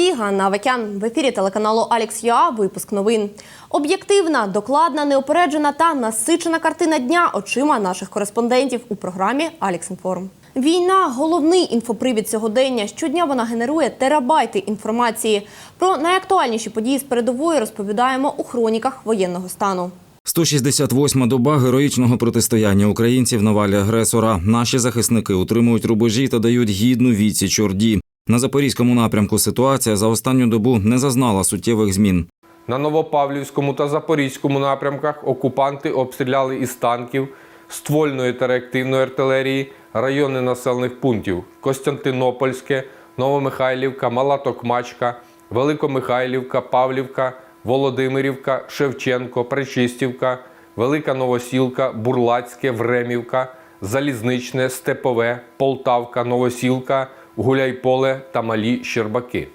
Студії Ганна Авакян. В ефірі телеканалу Алекс Юа. Випуск новин. Об'єктивна, докладна, неопереджена та насичена картина дня очима наших кореспондентів у програмі Алекс Інформ. Війна головний інфопривід сьогодення. Щодня вона генерує терабайти інформації. Про найактуальніші події з передової розповідаємо у хроніках воєнного стану. 168-ма доба героїчного протистояння українців на валі агресора. Наші захисники утримують рубежі та дають гідну відсіч Орді. На запорізькому напрямку ситуація за останню добу не зазнала суттєвих змін. На Новопавлівському та Запорізькому напрямках окупанти обстріляли із танків, ствольної та реактивної артилерії райони населених пунктів Костянтинопольське, Новомихайлівка, Мала Токмачка, Великомихайлівка, Павлівка, Володимирівка, Шевченко, Пречистівка, Велика Новосілка, Бурлацьке, Времівка, Залізничне, Степове, Полтавка, Новосілка, Гуляйполе та Малі Щербаки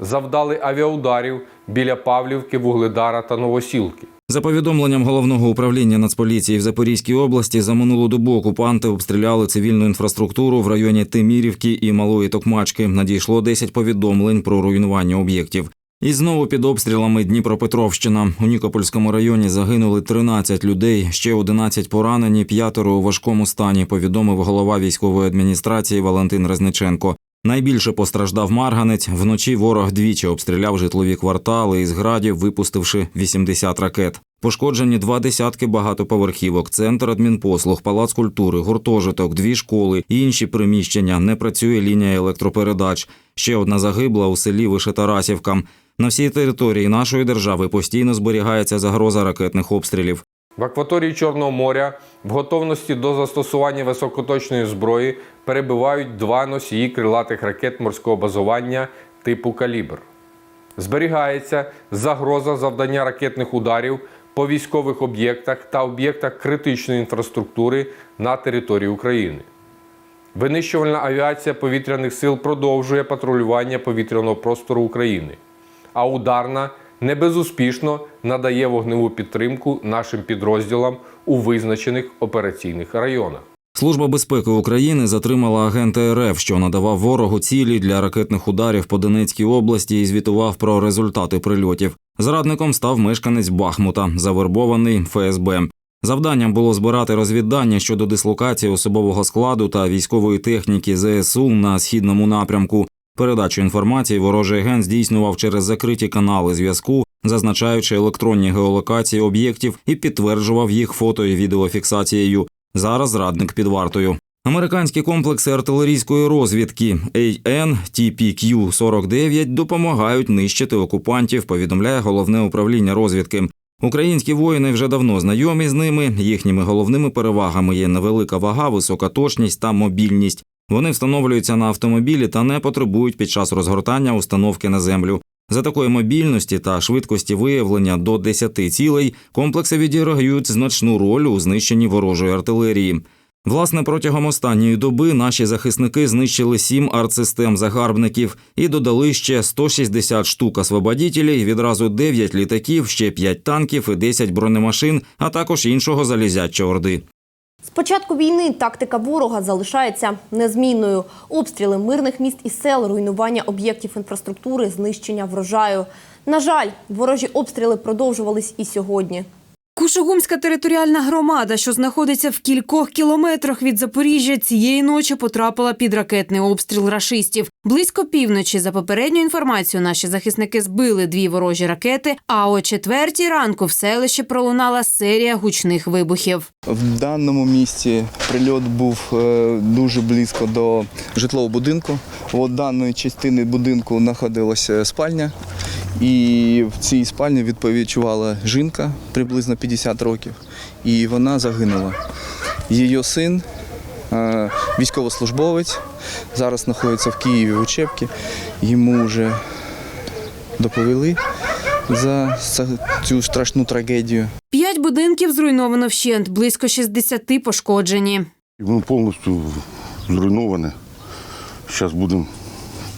завдали авіаударів біля Павлівки, Вугледара та Новосілки. За повідомленням головного управління Нацполіції в Запорізькій області, за минулу добу окупанти обстріляли цивільну інфраструктуру в районі Тимірівки і Малої Токмачки. Надійшло 10 повідомлень про руйнування об'єктів. І знову під обстрілами Дніпропетровщина. У Нікопольському районі загинули 13 людей, ще 11 поранені, п'ятеро у важкому стані, повідомив голова військової адміністрації Валентин Резниченко. Найбільше постраждав Марганець. Вночі ворог двічі обстріляв житлові квартали із градів, випустивши 80 ракет. Пошкоджені два десятки багатоповерхівок, центр адмінпослуг, палац культури, гуртожиток, дві школи, інші приміщення. Не працює лінія електропередач. Ще одна загибла у селі Вишетарасівка. На всій території нашої держави постійно зберігається загроза ракетних обстрілів. В акваторії Чорного моря в готовності до застосування високоточної зброї перебувають два носії крилатих ракет морського базування типу Калібр. Зберігається загроза завдання ракетних ударів по військових об'єктах та об'єктах критичної інфраструктури на території України. Винищувальна авіація повітряних сил продовжує патрулювання повітряного простору України, а ударна не безуспішно надає вогневу підтримку нашим підрозділам у визначених операційних районах. Служба безпеки України затримала агента РФ, що надавав ворогу цілі для ракетних ударів по Донецькій області і звітував про результати прильотів. Зрадником став мешканець Бахмута, завербований ФСБ. Завданням було збирати розвіддання щодо дислокації особового складу та військової техніки ЗСУ на східному напрямку. Передачу інформації ворожий агент здійснював через закриті канали зв'язку, зазначаючи електронні геолокації об'єктів і підтверджував їх фото і відеофіксацією. Зараз зрадник під вартою. Американські комплекси артилерійської розвідки AN-TPQ-49 допомагають нищити окупантів. Повідомляє головне управління розвідки. Українські воїни вже давно знайомі з ними. Їхніми головними перевагами є невелика вага, висока точність та мобільність. Вони встановлюються на автомобілі та не потребують під час розгортання установки на землю. За такої мобільності та швидкості виявлення до 10 цілей комплекси відіграють значну роль у знищенні ворожої артилерії. Власне, протягом останньої доби наші захисники знищили сім артсистем загарбників і додали ще 160 штук освободітелів, відразу 9 літаків, ще 5 танків і 10 бронемашин, а також іншого залізяча орди. З початку війни тактика ворога залишається незмінною: обстріли мирних міст і сел, руйнування об'єктів інфраструктури, знищення врожаю. На жаль, ворожі обстріли продовжувались і сьогодні. Кушугумська територіальна громада, що знаходиться в кількох кілометрах від Запоріжжя, цієї ночі потрапила під ракетний обстріл рашистів. Близько півночі, за попередню інформацію, наші захисники збили дві ворожі ракети. А о четвертій ранку в селищі пролунала серія гучних вибухів. В даному місці прильот був е, дуже близько до житлового будинку. От даної частини будинку знаходилася спальня, і в цій спальні відпочивала жінка приблизно 50 років, і вона загинула. Її син, е, військовослужбовець, зараз знаходиться в Києві в учебці. Йому вже доповіли за цю страшну трагедію. П'ять будинків зруйновано вщент, близько 60 пошкоджені. Воно повністю зруйноване. Зараз будемо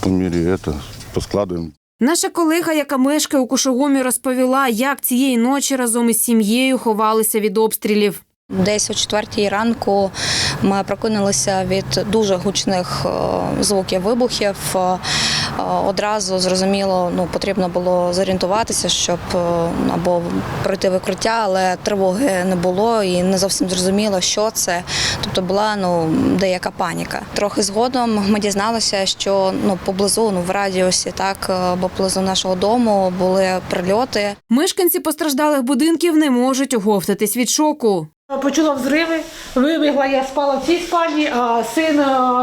по мірі це поскладуємо. Наша колега, яка мешкає у Кушугумі, розповіла, як цієї ночі разом із сім'єю ховалися від обстрілів. Десь о четвертій ранку ми прокинулися від дуже гучних е, звуків вибухів. Е, одразу зрозуміло, ну потрібно було зорієнтуватися, щоб е, або пройти викриття, але тривоги не було і не зовсім зрозуміло, що це. Тобто була ну деяка паніка. Трохи згодом ми дізналися, що ну поблизу, ну в радіусі, так е, поблизу нашого дому були прильоти. Мешканці постраждалих будинків не можуть оговтатись від шоку. Почула взриви, вибігла, я спала в цій спальні, а син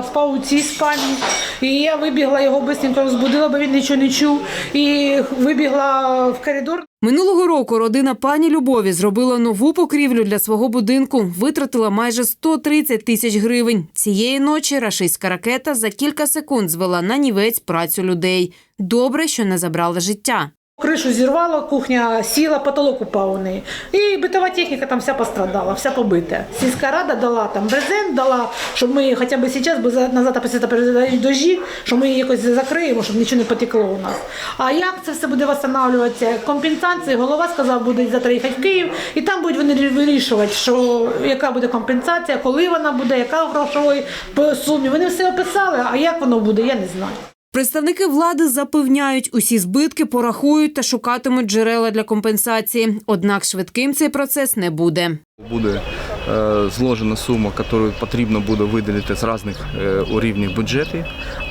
спав у цій спальні. І я вибігла, його бистренько розбудила, бо він нічого не чув. І вибігла в коридор. Минулого року родина пані Любові зробила нову покрівлю для свого будинку, витратила майже 130 тисяч гривень. Цієї ночі рашистська ракета за кілька секунд звела на нівець працю людей. Добре, що не забрала життя. Кришу зірвало, кухня сіла, потолок упав у неї. І битова техніка там вся пострадала, вся побита. Сільська рада дала там брезент, дала, щоб ми хоча б зараз, бо за- назад після передають дожі, що ми її якось закриємо, щоб нічого не потекло у нас. А як це все буде встановлюватися? Компенсації, голова сказав, буде завтра їхати в Київ, і там будуть вони вирішувати, що яка буде компенсація, коли вона буде, яка в грошовій сумі. Вони все описали, а як воно буде, я не знаю. Представники влади запевняють, усі збитки порахують та шукатимуть джерела для компенсації. Однак швидким цей процес не буде. Буде е, зложена сума, яку потрібно буде виділити з різних е, урівнів бюджетів.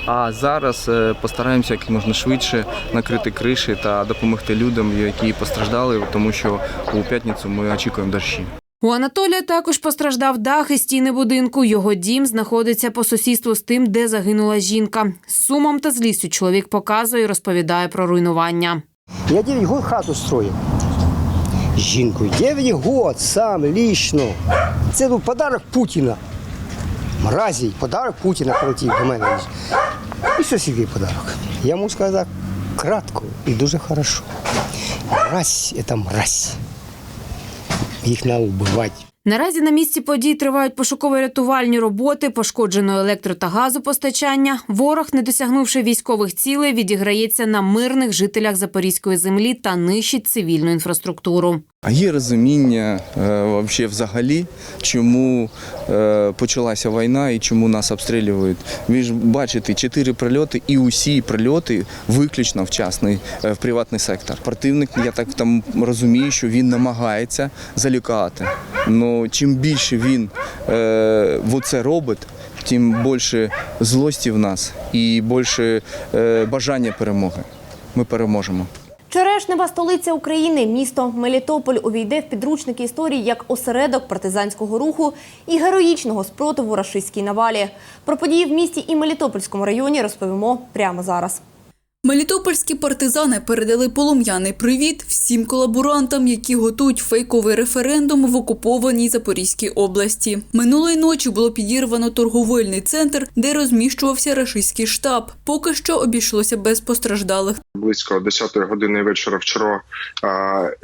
А зараз е, постараємося як можна швидше накрити криші та допомогти людям, які постраждали, тому що у п'ятницю ми очікуємо дощі. У Анатолія також постраждав дах і стіни будинку. Його дім знаходиться по сусідству з тим, де загинула жінка. З сумом та злістю чоловік показує і розповідає про руйнування. Я 9 год хату строїв. З жінкою. 9 год сам лічно. Це був подарок Путіна. Мразі, подарок Путіна полетів до мене. І який подарок. Я можу сказати кратко і дуже хорошо. Мразь – це мразь. Їх треба вбивати. Наразі на місці подій тривають пошуково-рятувальні роботи, пошкоджено електро та газопостачання. Ворог, не досягнувши військових цілей, відіграється на мирних жителях Запорізької землі та нищить цивільну інфраструктуру. А є розуміння е, вообще взагалі, чому е, почалася війна і чому нас обстрілюють. Ви ж бачите, чотири прильоти, і усі прильоти виключно в частний, е, в приватний сектор. Противник, я так там розумію, що він намагається залякати. Но чим більше він е, це робить, тим більше злості в нас і більше е, бажання перемоги. Ми переможемо. Черешнева столиця України, місто Мелітополь увійде в підручники історії як осередок партизанського руху і героїчного спротиву рашистській навалі. Про події в місті і Мелітопольському районі розповімо прямо зараз. Мелітопольські партизани передали полум'яний привіт всім колаборантам, які готують фейковий референдум в окупованій Запорізькій області. Минулої ночі було підірвано торговельний центр, де розміщувався рашистський штаб. Поки що обійшлося без постраждалих. близько 10 години вечора вчора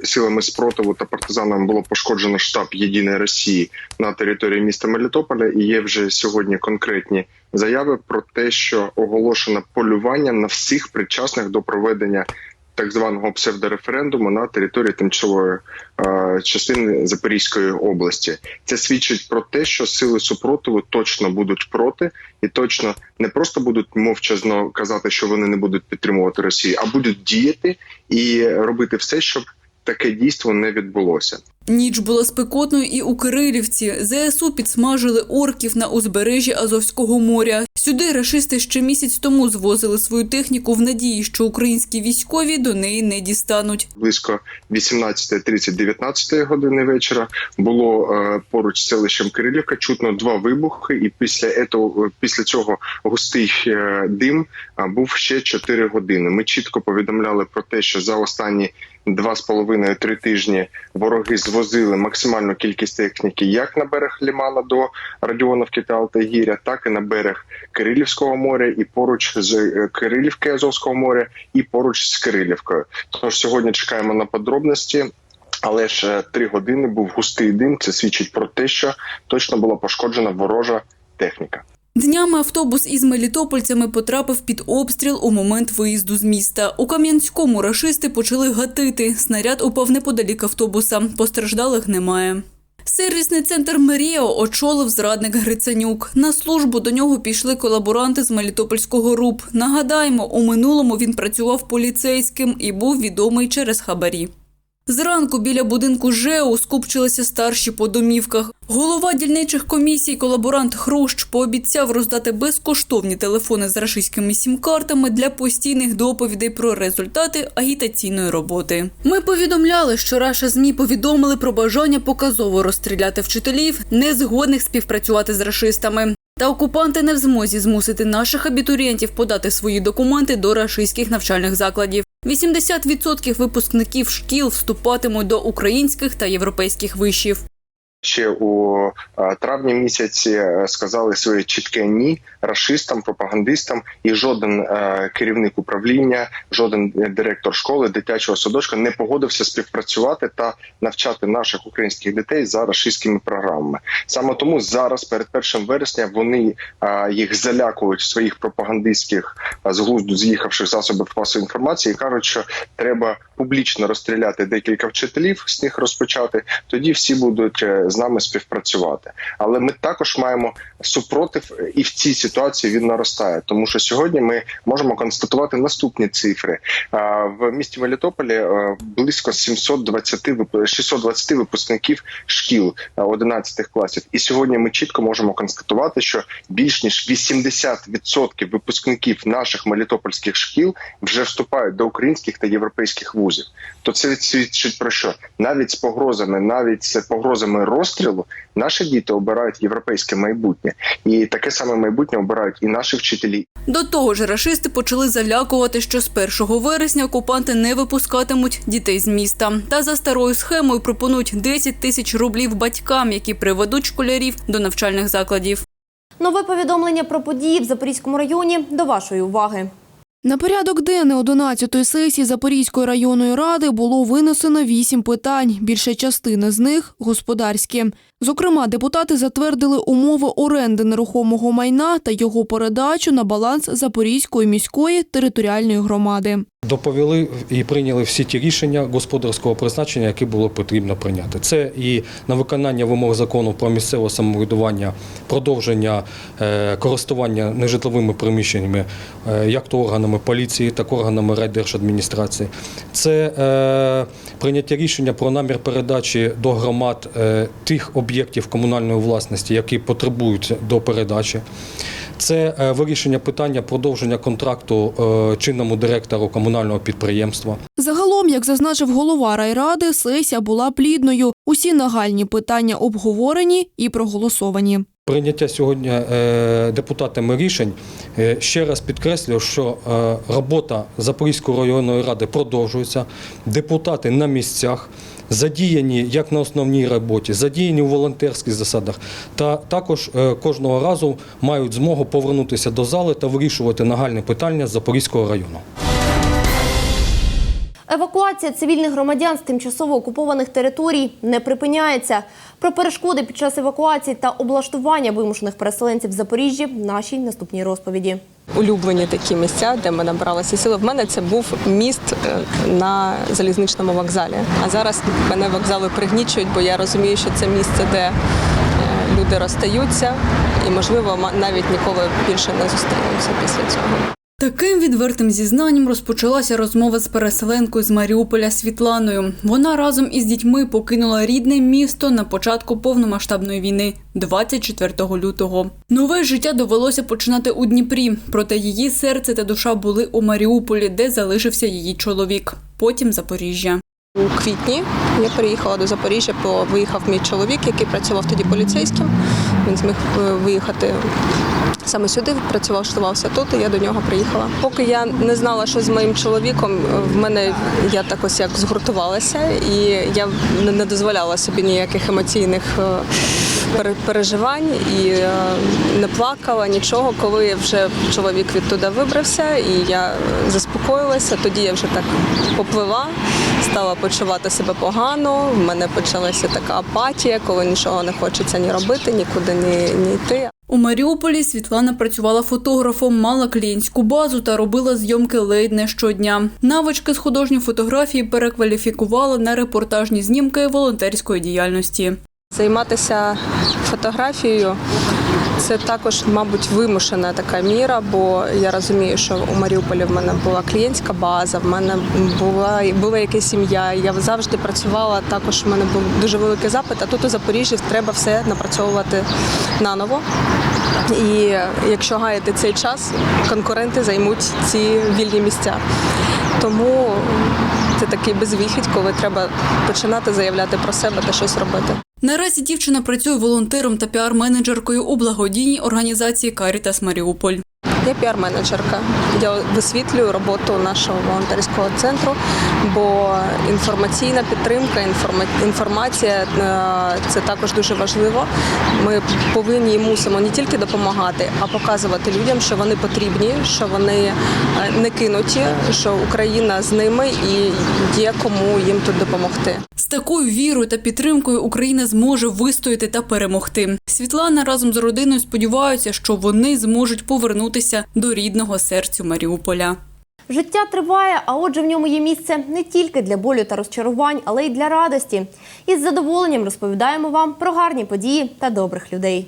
силами спротиву та партизанами було пошкоджено штаб Єдиної Росії на території міста Мелітополя. І є вже сьогодні конкретні заяви про те, що оголошено полювання на всіх причасних до проведення. Так званого псевдореферендуму на території тимчасової е, частини Запорізької області це свідчить про те, що сили супротиву точно будуть проти, і точно не просто будуть мовчазно казати, що вони не будуть підтримувати Росію, а будуть діяти і робити все, щоб таке дійство не відбулося. Ніч була спекотною і у Кирилівці. ЗСУ підсмажили орків на узбережжі Азовського моря. Сюди рашисти ще місяць тому звозили свою техніку в надії, що українські військові до неї не дістануть. Близько 18.30-19 години вечора було е, поруч з селищем Кирилівка чутно два вибухи, і після этого, після цього густий е, дим був ще 4 години. Ми чітко повідомляли про те, що за останні два з половиною три тижні вороги звозили максимальну кількість техніки як на берег Лімана до Радіоновки та Алтайгіря, так і на берег Кирилівського моря, і поруч з е, Кирилівки Азовського моря, і поруч з Кирилівкою. Тож сьогодні чекаємо на подробності. Але ж е, три години був густий дим. Це свідчить про те, що точно була пошкоджена ворожа техніка. Днями автобус із мелітопольцями потрапив під обстріл у момент виїзду з міста. У Кам'янському рашисти почали гатити. Снаряд упав неподалік автобуса. Постраждалих немає. Сервісний центр Меріо очолив зрадник Грицанюк. На службу до нього пішли колаборанти з Мелітопольського РУП. Нагадаємо, у минулому він працював поліцейським і був відомий через хабарі. Зранку біля будинку ЖЕУ скупчилися старші по домівках. Голова дільничих комісій, колаборант Хрущ, пообіцяв роздати безкоштовні телефони з рашистськими сім-картами для постійних доповідей про результати агітаційної роботи. Ми повідомляли, що Раша ЗМІ повідомили про бажання показово розстріляти вчителів, не згодних співпрацювати з рашистами. Та окупанти не в змозі змусити наших абітурієнтів подати свої документи до рашистських навчальних закладів. 80% випускників шкіл вступатимуть до українських та європейських вишів. Ще у е, травні місяці е, сказали своє чітке ні расистам, пропагандистам, і жоден е, керівник управління, жоден директор школи, дитячого садочка не погодився співпрацювати та навчати наших українських дітей за рашистськими програмами. Саме тому зараз, перед 1 вересня, вони їх залякують в своїх пропагандистських з глузду з'їхавших засобів масової інформації, і кажуть, що треба публічно розстріляти декілька вчителів, з них розпочати. Тоді всі будуть з нами співпрацювати. Але ми також маємо супротив, і в цій ситуації він наростає, тому що сьогодні ми можемо констатувати наступні цифри. В місті Мелітополі близько 720 вип- 620 випускників шкіл е, 11 класів. І сьогодні ми чітко можемо констатувати, що більш ніж 80% випускників наших мелітопольських шкіл вже вступають до українських та європейських вузів. То це свідчить про що? Навіть з погрозами, навіть з погрозами розстрілу, наші діти обирають європейське майбутнє, і таке саме майбутнє обирають і наші вчителі, До того ж, рашисти почали залякувати, що з 1 вересня окупанти не випускатимуть дітей з міста. Та за старою схемою пропонують 10 тисяч рублів батькам, які приведуть школярів до навчальних закладів. Нове повідомлення про події в Запорізькому районі до вашої уваги. На порядок денний 11-ї сесії Запорізької районної ради було винесено вісім питань. Більша частина з них господарські. Зокрема, депутати затвердили умови оренди нерухомого майна та його передачу на баланс Запорізької міської територіальної громади. Доповіли і прийняли всі ті рішення господарського призначення, які було потрібно прийняти. Це і на виконання вимог закону про місцеве самоврядування, продовження е, користування нежитловими приміщеннями, е, як то органами поліції, так і органами райдержадміністрації. Це е, прийняття рішення про намір передачі до громад тих об'єктів комунальної власності, які потребують до передачі. Це е, вирішення питання продовження контракту е, чинному директору комунального підприємства. Загалом, як зазначив голова райради, сесія була плідною. Усі нагальні питання обговорені і проголосовані. Прийняття сьогодні е, депутатами рішень ще раз підкреслюю, що робота Запорізької районної ради продовжується. Депутати на місцях задіяні як на основній роботі, задіяні у волонтерських засадах, та також е, кожного разу мають змогу повернутися до зали та вирішувати нагальні питання Запорізького району. Евакуація цивільних громадян з тимчасово окупованих територій не припиняється. Про перешкоди під час евакуації та облаштування вимушених переселенців в Запоріжжі в нашій наступній розповіді. Улюблені такі місця, де ми набралися сили. В мене це був міст е, на залізничному вокзалі. А зараз мене вокзали пригнічують, бо я розумію, що це місце, де е, люди розстаються, і можливо навіть ніколи більше не зустрінемося після цього. Таким відвертим зізнанням розпочалася розмова з переселенкою з Маріуполя Світланою. Вона разом із дітьми покинула рідне місто на початку повномасштабної війни 24 лютого. Нове життя довелося починати у Дніпрі, проте її серце та душа були у Маріуполі, де залишився її чоловік. Потім Запоріжжя. У квітні я переїхала до Запоріжжя, бо виїхав мій чоловік, який працював тоді поліцейським. Він зміг е, виїхати саме сюди, працював, штувався тут, і я до нього приїхала. Поки я не знала, що з моїм чоловіком, в мене я так ось як згуртувалася, і я не- дозволяла собі ніяких емоційних е, переживань і е, не плакала нічого, коли вже чоловік відтуди вибрався, і я заспокоїлася. Тоді я вже так поплила, стала почувати себе погано. В мене почалася така апатія, коли нічого не хочеться ні робити, нікуди ні, ні йти. У Маріуполі Світлана працювала фотографом, мала клієнтську базу та робила зйомки ледь не щодня. Навички з художньої фотографії перекваліфікувала на репортажні знімки волонтерської діяльності. Займатися фотографією це також, мабуть, вимушена така міра, бо я розумію, що у Маріуполі в мене була клієнтська база, в мене була була якась сім'я. Я завжди працювала. Також в мене був дуже великий запит. А тут у Запоріжжі треба все напрацьовувати наново. І якщо гаяти цей час, конкуренти займуть ці вільні місця. Тому це такий безвихідь, коли треба починати заявляти про себе та щось робити. Наразі дівчина працює волонтером та піар-менеджеркою у благодійній організації Карітас Маріуполь. Я піар-менеджерка. Я висвітлюю роботу нашого волонтерського центру, бо інформаційна підтримка, інформа- інформація е, це також дуже важливо. Ми повинні і мусимо не тільки допомагати, а показувати людям, що вони потрібні, що вони е, не кинуті, що Україна з ними і є кому їм тут допомогти. З такою вірою та підтримкою Україна зможе вистояти та перемогти. Світлана разом з родиною сподіваються, що вони зможуть повернутися до рідного серцю Маріуполя. Життя триває, а отже, в ньому є місце не тільки для болю та розчарувань, але й для радості. Із задоволенням розповідаємо вам про гарні події та добрих людей.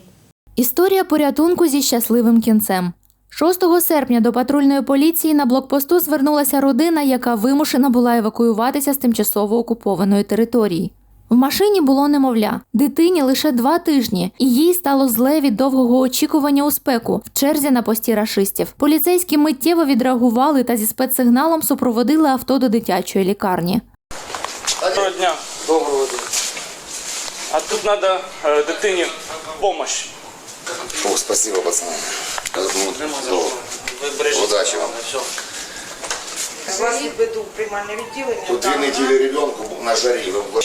Історія порятунку зі щасливим кінцем. 6 серпня до патрульної поліції на блокпосту звернулася родина, яка вимушена була евакуюватися з тимчасово окупованої території. В машині було немовля, дитині лише два тижні, і їй стало зле від довгого очікування у спеку в черзі на пості рашистів. Поліцейські миттєво відреагували та зі спецсигналом супроводили авто до дитячої лікарні. Доброго дня. Доброго дня. А тут треба дитині допомога. О, спасибо, пацаны. Ну, Удачи вам. Вас відведу в приймальне відділення. Тут две недели ребенку на жаре. Вы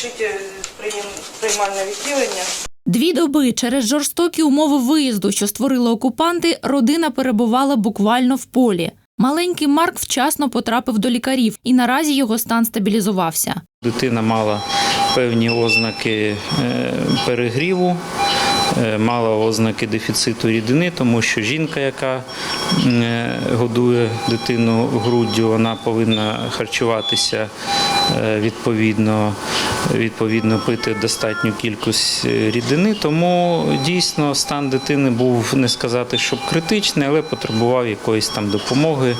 приймальне відділення. Дві доби через жорстокі умови виїзду, що створили окупанти, родина перебувала буквально в полі. Маленький Марк вчасно потрапив до лікарів, і наразі його стан стабілізувався. Дитина мала певні ознаки е, перегріву, е, мала ознаки дефіциту рідини, тому що жінка, яка е, годує дитину груддю, вона повинна харчуватися е, відповідно, відповідно пити достатню кількість е, рідини. Тому дійсно стан дитини був не сказати, щоб критичний, але потребував якоїсь там допомоги,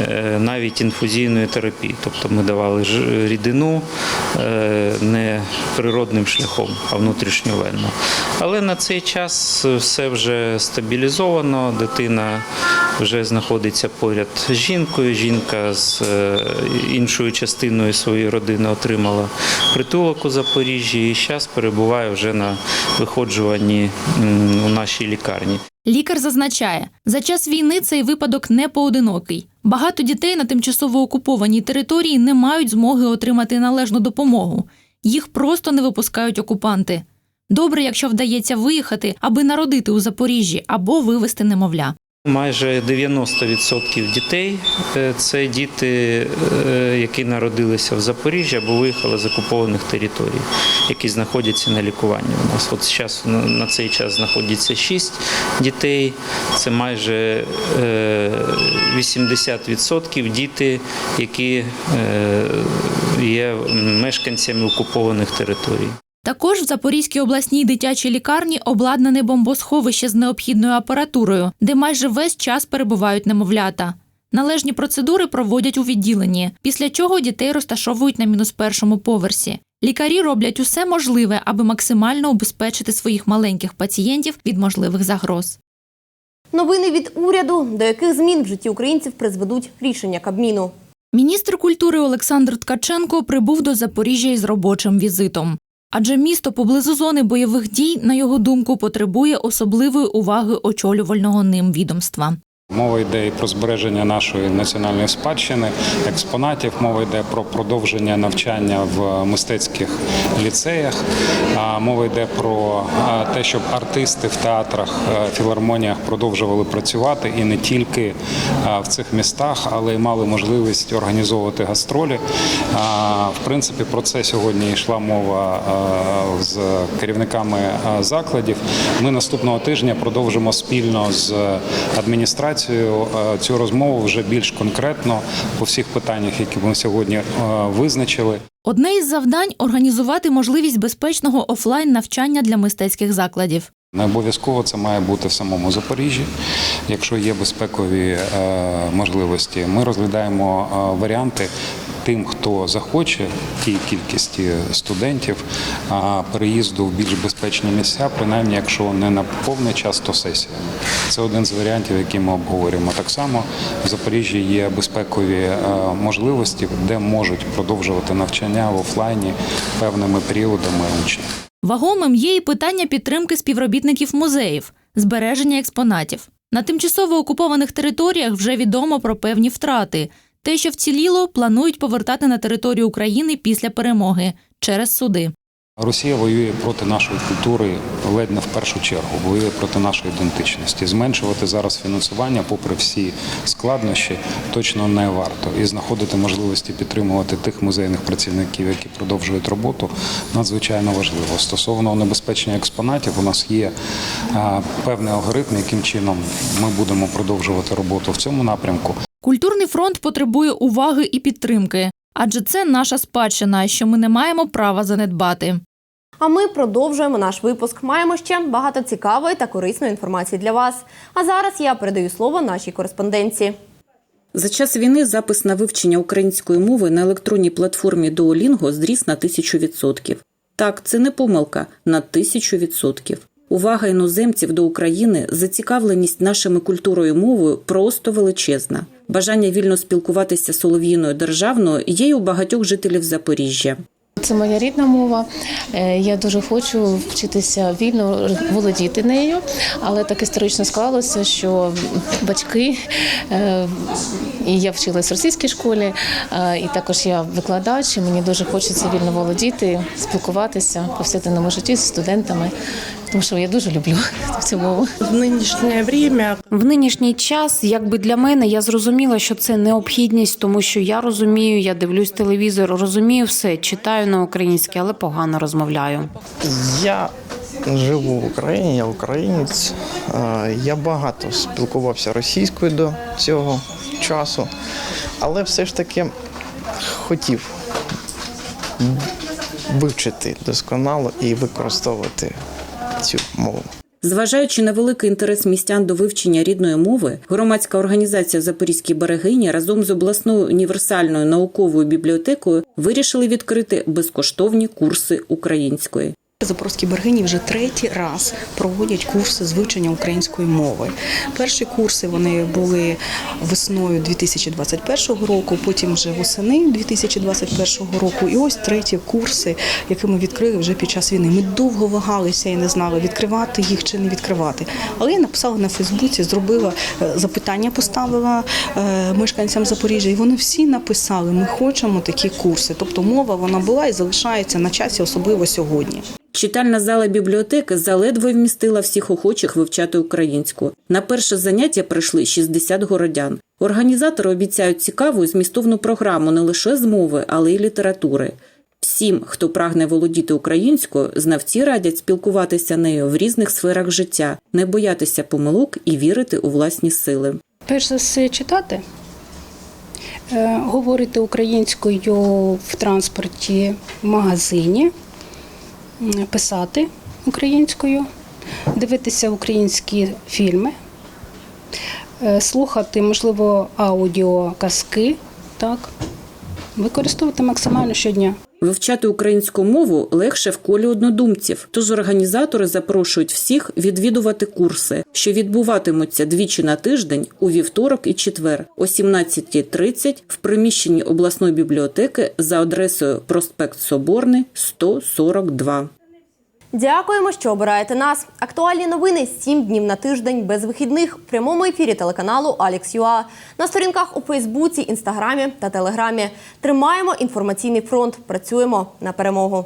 е, навіть інфузійної терапії. Тобто ми давали рідину е, не природним шляхом, а внутрішньовенно. Але на цей час все вже стабілізовано, дитина вже знаходиться поряд з жінкою. Жінка з е, іншою частиною своєї родини отримала притулок у Запоріжжі і зараз перебуває вже на виходжуванні у нашій лікарні. Лікар зазначає, за час війни цей випадок не поодинокий. Багато дітей на тимчасово окупованій території не мають змоги отримати належну допомогу. Їх просто не випускають окупанти. Добре, якщо вдається виїхати, аби народити у Запоріжжі або вивезти немовля. Майже 90% дітей е, це діти, е, які народилися в Запоріжжі або виїхали з окупованих територій, які знаходяться на лікуванні. У нас от зараз на- цей час знаходиться 6 дітей. Це майже е, 80% діти, які е, є мешканцями окупованих територій. Також в Запорізькій обласній дитячій лікарні обладнане бомбосховище з необхідною апаратурою, де майже весь час перебувають немовлята. Належні процедури проводять у відділенні, після чого дітей розташовують на мінус першому поверсі. Лікарі роблять усе можливе, аби максимально убезпечити своїх маленьких пацієнтів від можливих загроз. Новини від уряду, до яких змін в житті українців призведуть рішення Кабміну. Міністр культури Олександр Ткаченко прибув до Запоріжжя із робочим візитом. Адже місто поблизу зони бойових дій, на його думку, потребує особливої уваги очолювального ним відомства. Мова йде і про збереження нашої національної спадщини, експонатів. Мова йде про продовження навчання в мистецьких ліцеях. Мова йде про те, щоб артисти в театрах, е, філармоніях продовжували працювати і не тільки в цих містах, але й мали можливість організовувати гастролі. В принципі, про це сьогодні йшла мова з керівниками закладів. Ми наступного тижня продовжимо спільно з адміністрацією е, цю розмову вже більш конкретно по всіх питаннях, які ми сьогодні е, визначили. Одне із завдань організувати можливість безпечного офлайн навчання для мистецьких закладів. Не обов'язково це має бути в самому Запоріжжі. Якщо є безпекові е, можливості, ми розглядаємо варіанти тим, хто захоче, тій кількості студентів, переїзду в більш безпечні місця, принаймні, якщо не на повний час, то сесіями. Це один з варіантів, які ми обговорюємо. Так само в Запоріжжі є безпекові е, можливості, де можуть продовжувати навчання в офлайні певними періодами учні. Вагомим є і питання підтримки співробітників музеїв, збереження експонатів. На тимчасово окупованих територіях вже відомо про певні втрати. Те, що вціліло, планують повертати на територію України після перемоги через суди. Росія воює проти нашої культури ледь не в першу чергу, воює проти нашої ідентичності. Зменшувати зараз фінансування, попри всі складнощі, точно не варто. І знаходити можливості підтримувати тих музейних працівників, які продовжують роботу, надзвичайно важливо. Стосовно небезпечення експонатів, у нас є певний алгоритм, яким чином ми будемо продовжувати роботу в цьому напрямку. Культурний фронт потребує уваги і підтримки, адже це наша спадщина, що ми не маємо права занедбати. А ми продовжуємо наш випуск. Маємо ще багато цікавої та корисної інформації для вас. А зараз я передаю слово нашій кореспонденції. За час війни запис на вивчення української мови на електронній платформі Duolingo зріс на тисячу відсотків. Так, це не помилка на тисячу відсотків. Увага іноземців до України, зацікавленість нашими культурою і мовою просто величезна. Бажання вільно спілкуватися солов'їною державною є у багатьох жителів Запоріжжя. Це моя рідна мова. Е, Я дуже хочу вчитися вільно володіти нею, але так історично склалося, що батьки е, і я вчилась в російській школі, е, і також я викладач. і Мені дуже хочеться вільно володіти, спілкуватися повсякденному житті з студентами, тому що я дуже люблю цю мову. В нинішнє время В нинішній час, якби для мене, я зрозуміла, що це необхідність, тому що я розумію, я дивлюсь телевізор, розумію все, читаю на українській, але погано розмовляю. я живу в Україні, я українець. Е, Я багато спілкувався російською до цього часу, але все ж таки хотів вивчити досконало і використовувати цю мову. Зважаючи на великий інтерес містян до вивчення рідної мови, громадська організація Запорізькі берегині разом з обласною універсальною науковою бібліотекою вирішили відкрити безкоштовні курси української. Запорізькі Бергині вже третій раз проводять курси з вивчення української мови. Перші курси вони були весною 2021 року, потім вже восени 2021 року. І ось треті курси, які ми відкрили вже під час війни. Ми довго вагалися і не знали, відкривати їх чи не відкривати. Але я написала на Фейсбуці, зробила е, запитання, поставила е, мешканцям Запоріжжя, і вони всі написали: ми хочемо такі курси. Тобто мова вона була і залишається на часі, особливо сьогодні. Читальна зала бібліотеки заледве вмістила всіх охочих вивчати українську. На перше заняття прийшли 60 городян. Організатори обіцяють цікаву і змістовну програму не лише з мови, але й літератури. Всім, хто прагне володіти українською, знавці радять спілкуватися нею в різних сферах життя, не боятися помилок і вірити у власні сили. Перш за все читати, е, говорити українською в транспорті, в магазині, писати українською, дивитися українські фільми, е, слухати, можливо, аудіоказки, так, використовувати максимально щодня. Вивчати українську мову легше в колі однодумців, тож організатори запрошують всіх відвідувати курси, що відбуватимуться двічі на тиждень у вівторок і четвер о 17.30 в приміщенні обласної бібліотеки за адресою проспект Соборний 142. Дякуємо, що обираєте нас. Актуальні новини 7 днів на тиждень без вихідних в прямому ефірі телеканалу Алекс.ЮА на сторінках у Фейсбуці, Інстаграмі та Телеграмі. Тримаємо інформаційний фронт. Працюємо на перемогу.